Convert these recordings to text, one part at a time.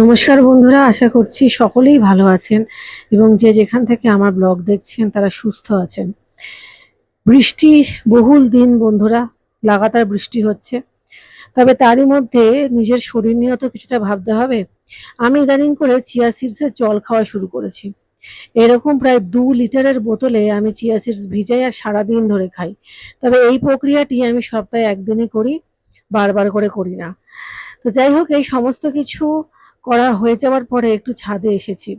নমস্কার বন্ধুরা, আশা করছি সকলেই ভালো আছেন এবং যে যেখান থেকে আমার ব্লগ দেখছেন তারা সুস্থ আছেন। বৃষ্টি বহুল দিন বন্ধুরা, লাগাতার বৃষ্টি হচ্ছে। তবে তারই মধ্যে নিজের শরীর নিয়েও তো কিছুটা ভাবতে হবে। আমি ইদানিং করে চিয়া সিডসের জল খাওয়া শুরু করেছি। এরকম প্রায় দু লিটারের বোতলে আমি চিয়া সিডস ভিজাই আর সারাদিন ধরে খাই। তবে এই প্রক্রিয়াটি আমি সপ্তাহে একদিনই করি, বারবার করে করি না। তো যাই হোক, এই সমস্ত কিছু করা হয়ে যাওয়ার পরে একটু ছাদে এসেছি।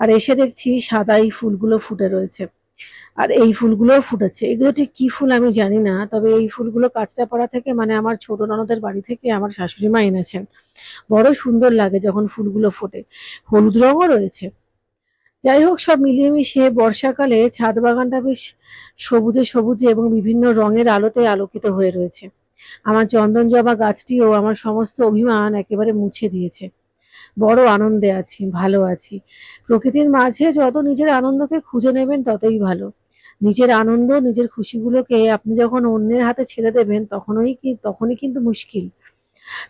আর এসে দেখছি সাদা এই ফুলগুলো ফুটে রয়েছে। আর এই ফুলগুলোও ফুটেছে। এগুলো ঠিক কি ফুল আমি জানি না, তবে এই ফুলগুলো কাঁচরাপাড়া থেকে মানে আমার ছোট ননদের বাড়ি থেকে আমার শাশুড়ি মা এনেছেন। বড় সুন্দর লাগে যখন ফুলগুলো ফোটে। হলুদ রঙও রয়েছে। যাই হোক, সব মিলিয়ে মিশিয়ে বর্ষাকালে ছাদ বাগানটা বেশ সবুজে সবুজে এবং বিভিন্ন রঙের আলোতে আলোকিত হয়ে রয়েছে। আমার চন্দন জবা গাছটিও আমার সমস্ত অভিমান একেবারে মুছে দিয়েছে। বড় আনন্দে আছি, ভালো আছি। প্রকৃতির মাঝে যত নিজের আনন্দকে খুঁজে নেবেন ততই ভালো। নিজের আনন্দ, নিজের খুশিগুলোকে আপনি যখন অন্যের হাতে ছেড়ে দেবেন তখনই কি, তখনই কিন্তু মুশকিল।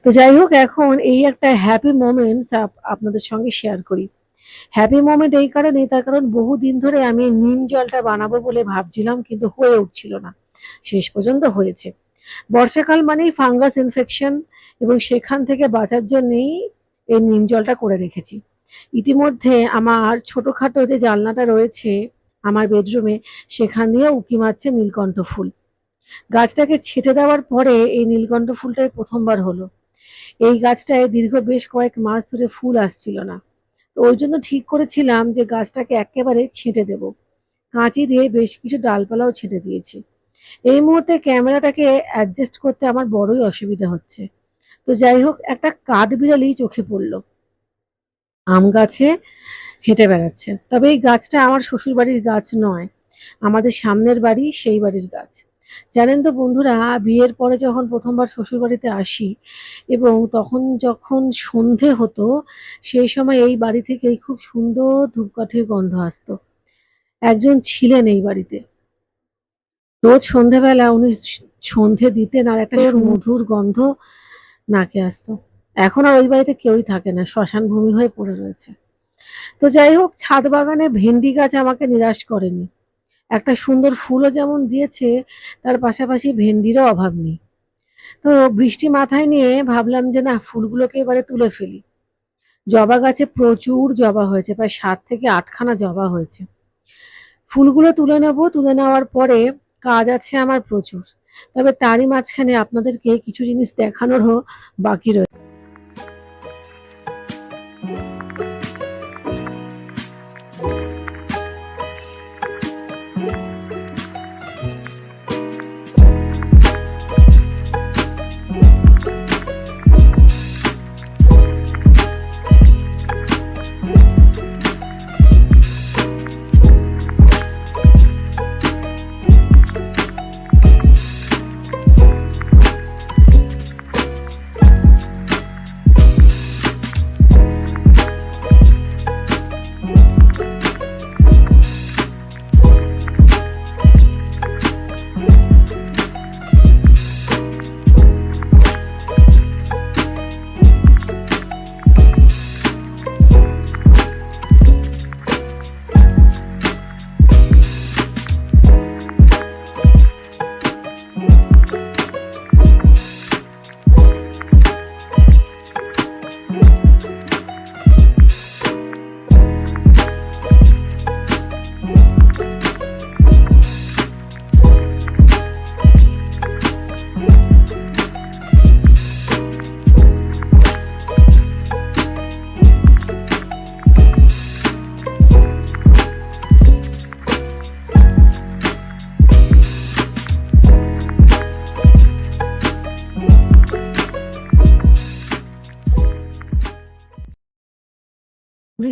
তো যাই হোক, এখন এই একটা হ্যাপি মোমেন্টস আপনাদের সঙ্গে শেয়ার করি। হ্যাপি মোমেন্ট এই কারণে তার কারণ বহুদিন ধরে আমি নিম জলটা বানাবো বলে ভাবছিলাম, কিন্তু হয়ে উঠছিল না। শেষ পর্যন্ত হয়েছে। বর্ষাকাল মানেই ফাঙ্গাস ইনফেকশন এবং সেখান থেকে বাঁচার জন্যেই এই নিম জলটা করে রেখেছি। ইতিমধ্যে আমার ছোটখাটো যে জানলাটা রয়েছে আমার বেডরুমে সেখান দিয়ে উকি মারছে নীলকণ্ঠ ফুল। গাছটাকে ছেটে দেওয়ার পরে এই নীলকণ্ঠ ফুলটাই প্রথমবার হলো। এই গাছটায় দীর্ঘ বেশ কয়েক মাস ধরে ফুল আসছিল না। তো ওই জন্য ঠিক করেছিলাম যে গাছটাকে একেবারে ছেঁটে দেব। কাঁচি দিয়ে বেশ কিছু ডালপালাও ছেঁটে দিয়েছি। এই মুহূর্তে ক্যামেরাটাকে অ্যাডজাস্ট করতে আমার বড়ই অসুবিধা হচ্ছে। তো যাই হোক একটা কাঠ বিড়ালি চোখে পড়ল। আম গাছে হেঁটে বেড়াচ্ছে। তবে এই গাছটা আমার শ্বশুর বাড়ির গাছ নয় আমাদের সামনের বাড়ি সেই বাড়ির গাছ। জানেন তো বন্ধুরা বিয়ের পরে যখন প্রথমবার শ্বশুর বাড়িতে আসি এবং তখন যখন সন্ধে হতো সেই সময় এই বাড়ি থেকেই খুব সুন্দর ধূপকাঠির গন্ধ আসতো। একজন ছিলেন এই বাড়িতে। রোজ সন্ধেবেলা উনি সন্ধে দিতেন আর একটা মধুর গন্ধ নাকে আসতো। এখন আর ওই বাড়িতে কেউই থাকে না, শ্মশান ভূমি হয়ে পড়ে রয়েছে। তো যাই হোক, ছাদ বাগানে ভেন্ডি গাছ আমাকে নিরাশ করেনি। একটা সুন্দর ফুলও যেমন দিয়েছে, তার পাশাপাশি ভেন্ডিরও অভাব নেই। তো বৃষ্টি মাথায় নিয়ে ভাবলাম যে না, ফুলগুলোকে এবারে তুলে ফেলি। জবা গাছে প্রচুর জবা হয়েছে, প্রায় সাত থেকে আটখানা জবা হয়েছে। ফুলগুলো তুলে নেব, তুলে নেওয়ার পরে কাজ আছে আমার প্রচুর। তবে তারই মাঝখানে আপনাদেরকে কিছু জিনিস দেখানোরও বাকি রয়েছে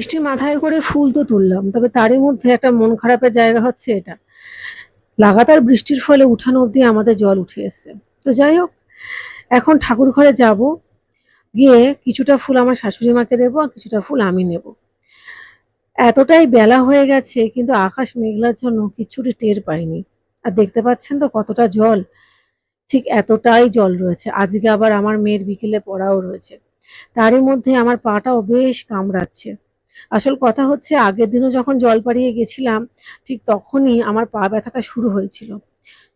বৃষ্টি মাথায় করে ফুল তো তুললাম, তবে তারই মধ্যে একটা মন খারাপের জায়গা হচ্ছে এটা। লাগাতার বৃষ্টির ফলে উঠানো অবধি আমাদের জল উঠে এসছে। তো যাই হোক, এখন ঠাকুর ঘরে যাব, গিয়ে কিছুটা ফুল আমার শাশুড়ি মাকে দেবো আর কিছুটা ফুল আমি নেব। এতটাই বেলা হয়ে গেছে, কিন্তু আকাশ মেঘলার জন্য কিছুটি টের পাইনি। আর দেখতে পাচ্ছেন তো কতটা জল, ঠিক এতটাই জল রয়েছে। আজকে আবার আমার মেয়ের বিকেলে পড়াও রয়েছে। তারই মধ্যে আমার পাটাও বেশ কামড়াচ্ছে। আসল কথা হচ্ছে, আগের দিনও যখন জল জলপাড়িয়ে গেছিলাম, ঠিক তখনই আমার পা ব্যথাটা শুরু হয়েছিল।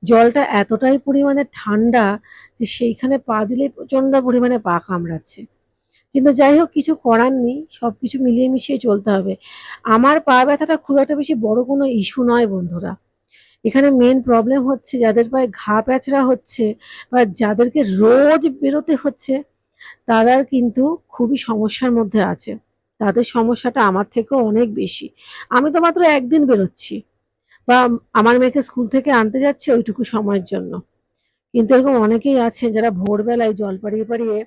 জলটা এতটাই পরিমাণে ঠান্ডা যে সেইখানে পা দিলেই প্রচণ্ড পরিমাণে পা কামড়াচ্ছে। কিন্তু যাই হোক, কিছু করার নেই, সবকিছু মিলিয়ে মিশিয়ে চলতে হবে। আমার পা ব্যথাটা খুব একটা বেশি বড় কোনো ইস্যু নয়, বন্ধুরা। এখানে মেন প্রবলেম হচ্ছে, যাদের পায়ে ঘা প্যাচড়া হচ্ছে বা যাদেরকে রোজ বেরোতে হচ্ছে, তারা কিন্তু খুবই সমস্যার মধ্যে আছে। তাদের সমস্যাটা আমার থেকেও অনেক বেশি। আমি তো মাত্র একদিন বেরোচ্ছি বা আমার মেয়েকে স্কুল থেকে আনতে যাচ্ছে ওইটুকু সময়ের জন্য। কিন্তু এরকম অনেকেই আছেন যারা ভোরবেলায় জল পাড়িয়ে পাড়িয়ে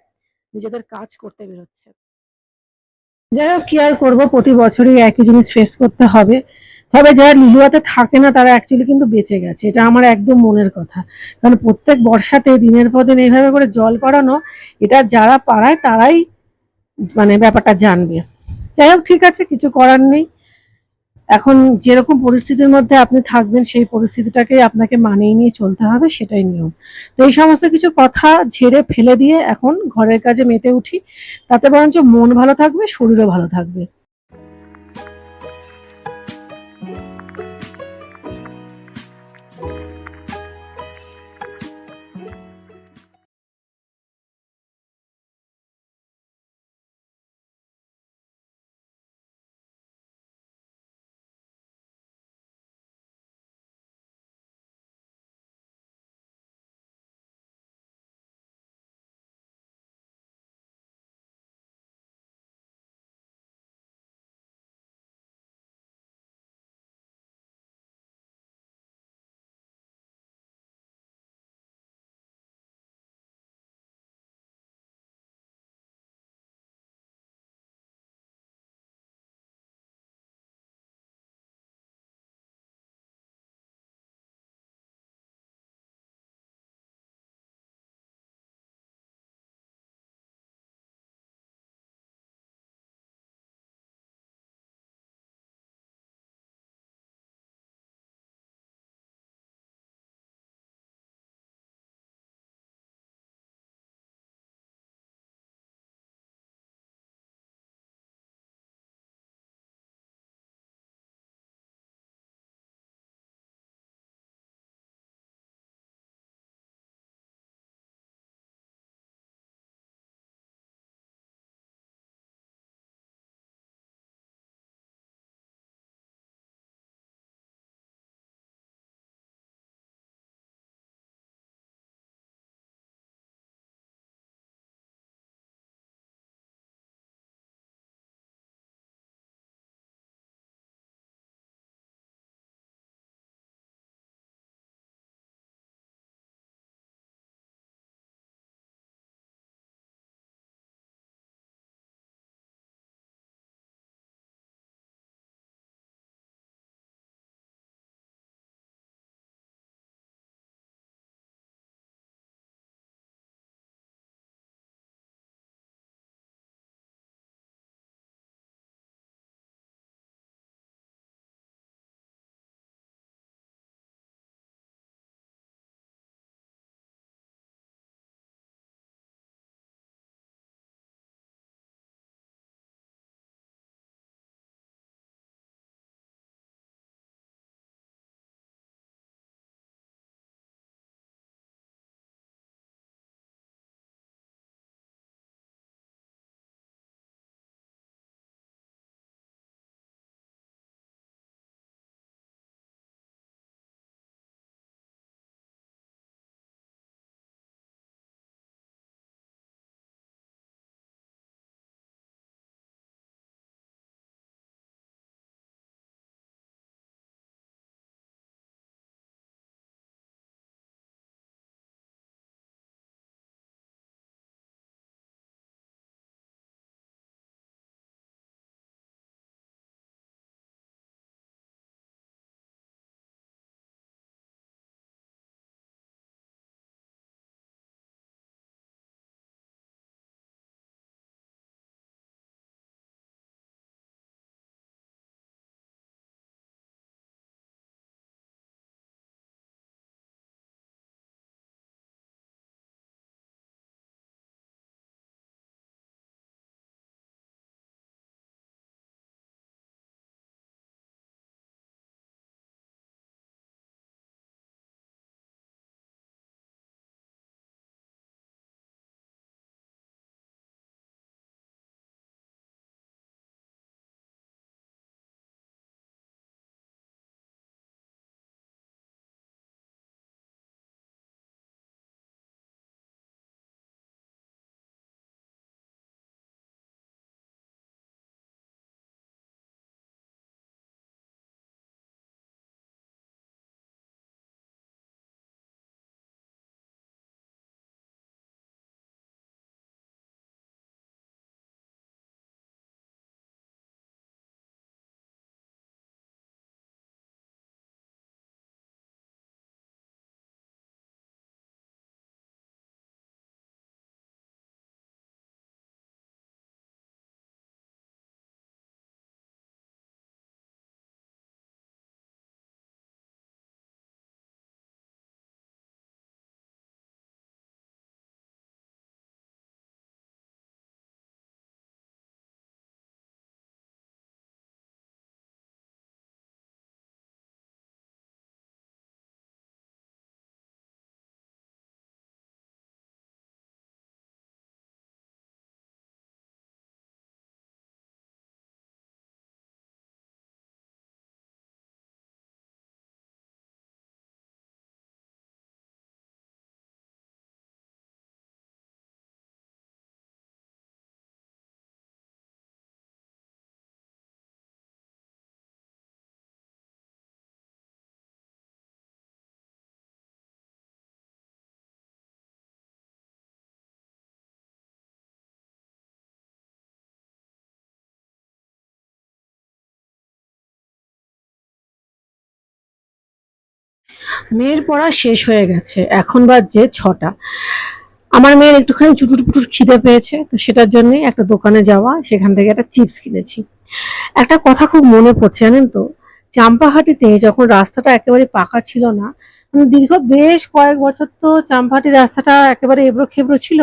নিজেদের কাজ করতে বেরোচ্ছে। যাই হোক, কি আর করব? প্রতি বছরই একই জিনিস ফেস করতে হবে। তবে যারা লিলুয়াতে থাকে না, তারা অ্যাকচুয়ালি কিন্তু বেঁচে গেছে। এটা আমার একদম মনের কথা। কারণ প্রত্যেক বর্ষাতে, দিনের পর দিন এইভাবে করে জল পাড়ানো, এটা যারা পাড়ায় তারাই মানে ব্যাপারটা জানবে। যাই হোক, ঠিক আছে, কিছু করার নেই। এখন যেরকম পরিস্থিতির মধ্যে আপনি থাকবেন, সেই পরিস্থিতিটাকে আপনাকে মানিয়ে নিয়ে চলতে হবে, সেটাই নিয়ম। তো এই সমস্ত কিছু কথা ঝেড়ে ফেলে দিয়ে এখন ঘরের কাজে মেতে উঠি। তাতে বরঞ্চ মন ভালো থাকবে, শরীরও ভালো থাকবে। মেয়ের পড়া শেষ হয়ে গেছে। এখন বাজছে ছটা। আমার মেয়ের একটুখানি চুটুর পুটুর খিদে পেয়েছে, তো সেটার জন্য একটা দোকানে যাওয়া, সেখান থেকে একটা চিপস কিনেছি। একটা কথা খুব মনে পড়ছে জানেন তো? চাম্পাহাটিতে যখন রাস্তাটা একেবারে পাকা ছিল না দীর্ঘ বেশ কয়েক বছর তো চাম্পাহাটির রাস্তাটা একেবারে এবড়ো খেবড়ো ছিল,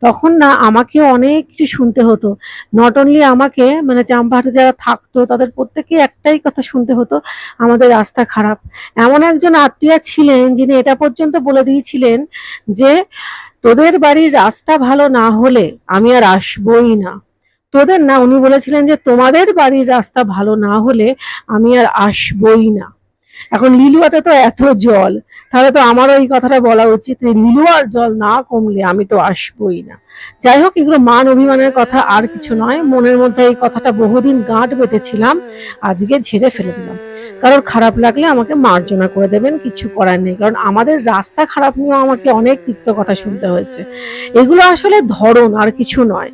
তখন না আমাকে অনেক কিছু শুনতে হতো। নট অনলি আমাকে মানে চাম্পাহাটে যারা থাকতো, তাদের প্রত্যেকে একটাই কথা শুনতে হতো, আমাদের রাস্তা খারাপ। এমন একজন আত্মীয় ছিলেন, যিনি এটা পর্যন্ত বলে দিয়েছিলেন যে, তোদের বাড়ির রাস্তা ভালো না হলে আমি আর আসবই না। তোদের না, উনি বলেছিলেন যে, তোমাদের বাড়ির রাস্তা ভালো না হলে আমি আর আসবই না। এখন লিলুয়াতে তো এত জল, তাহলে তো আমারও এই কথাটা বলা উচিত লিলুয়ার জল না কমলে আমি তো আসবই না। যাই হোক, এগুলো মান অভিমানের কথা আর কিছু নয়, মনের মধ্যে এই কথাটা বহুদিন গাঁট বেঁধেছিলাম, আজকে ঝেড়ে ফেলে দিলাম। কারণ খারাপ লাগলে আমাকে মার্জনা করে দেবেন, কিছু করার নেই, কারণ আমাদের রাস্তা খারাপ নিয়েও আমাকে অনেক তিক্ত কথা শুনতে হয়েছে। এগুলো আসলে ধরন আর কিছু নয়।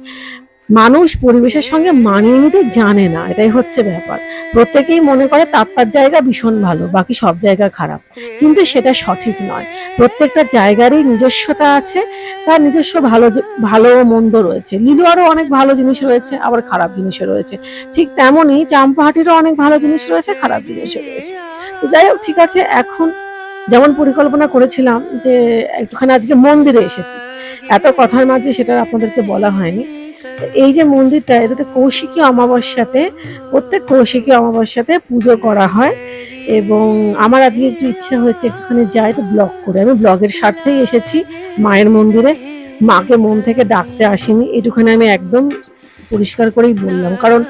মানুষ পরিবেশের সঙ্গে মানিয়ে নিতে জানে না, এটাই হচ্ছে ব্যাপার। প্রত্যেকেই মনে করে তার জায়গা ভীষণ ভালো, বাকি সব জায়গা খারাপ। কিন্তু সেটা সঠিক নয়। প্রত্যেকটা জায়গারই নিজস্বতা আছে, তার নিজস্ব ভালো ভালো মন্দ রয়েছে। লিলুয়ারও অনেক ভালো জিনিস রয়েছে, আবার খারাপ জিনিসও রয়েছে। ঠিক তেমনই চাম্পাহাটিরও অনেক ভালো জিনিস রয়েছে, খারাপ জিনিসও রয়েছে। তো যাই হোক, ঠিক আছে, এখন যেমন পরিকল্পনা করেছিলাম যে একটুখানি আজকে মন্দিরে এসেছি। এত কথার মাঝে সেটা আপনাদেরকে বলা হয়নি। তো এই যে মন্দিরটা, এটাতে কৌশিকী অমাবস্যাতে, প্রত্যেক কৌশিকী অমাবস্যাতে পুজো করা হয় এবং আমার আজকে একটু ইচ্ছে হয়েছে একটুখানি যাই তো ব্লগ করে। আমি ব্লগের স্বার্থেই এসেছি মায়ের মন্দিরে। মাকে মন থেকে ডাকতে আসিনি, এটুখানি আমি একদম পরিষ্কার করেই বললাম। কারণ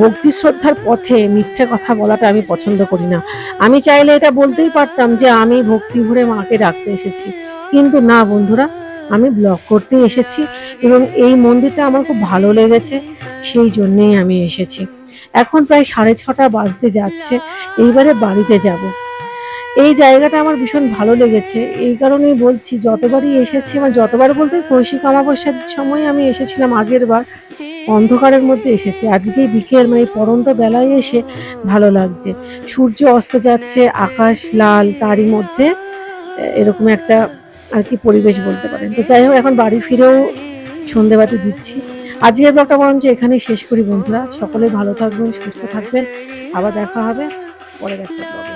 ভক্তি শ্রদ্ধার পথে মিথ্যে কথা বলাটা আমি পছন্দ করি না। আমি চাইলে এটা বলতেই পারতাম যে আমি ভক্তি ভরে মাকে ডাকতে এসেছি। কিন্তু না বন্ধুরা আমি ব্লগ করতেই এসেছি এবং এই মন্দিরটা আমার খুব ভালো লেগেছে, সেই জন্যেই আমি এসেছি। এখন প্রায় সাড়ে ছটা বাজতে যাচ্ছে, এইবারে বাড়িতে যাব। এই জায়গাটা আমার ভীষণ ভালো লেগেছে, এই কারণেই বলছি যতবারই এসেছি আমার যতবার বলতে কৌশিক অমাবস্যার সময় আমি এসেছিলাম আগের বার, অন্ধকারের মধ্যে এসেছি। আজকে বিকেল মানে পরন্ত বেলায় এসে ভালো লাগছে। সূর্য অস্ত যাচ্ছে, আকাশ লাল, তারই মধ্যে এরকম একটা আর কি পরিবেশ বলতে পারেন। তো যাই হোক, এখন বাড়ি ফিরেও সন্ধেবাতি দিচ্ছি। আজকের ব্লগটা বরঞ্চ এখানেই শেষ করি বন্ধুরা। সকলে ভালো থাকবেন, সুস্থ থাকবেন। আবার দেখা হবে পরের একটা ব্লগে।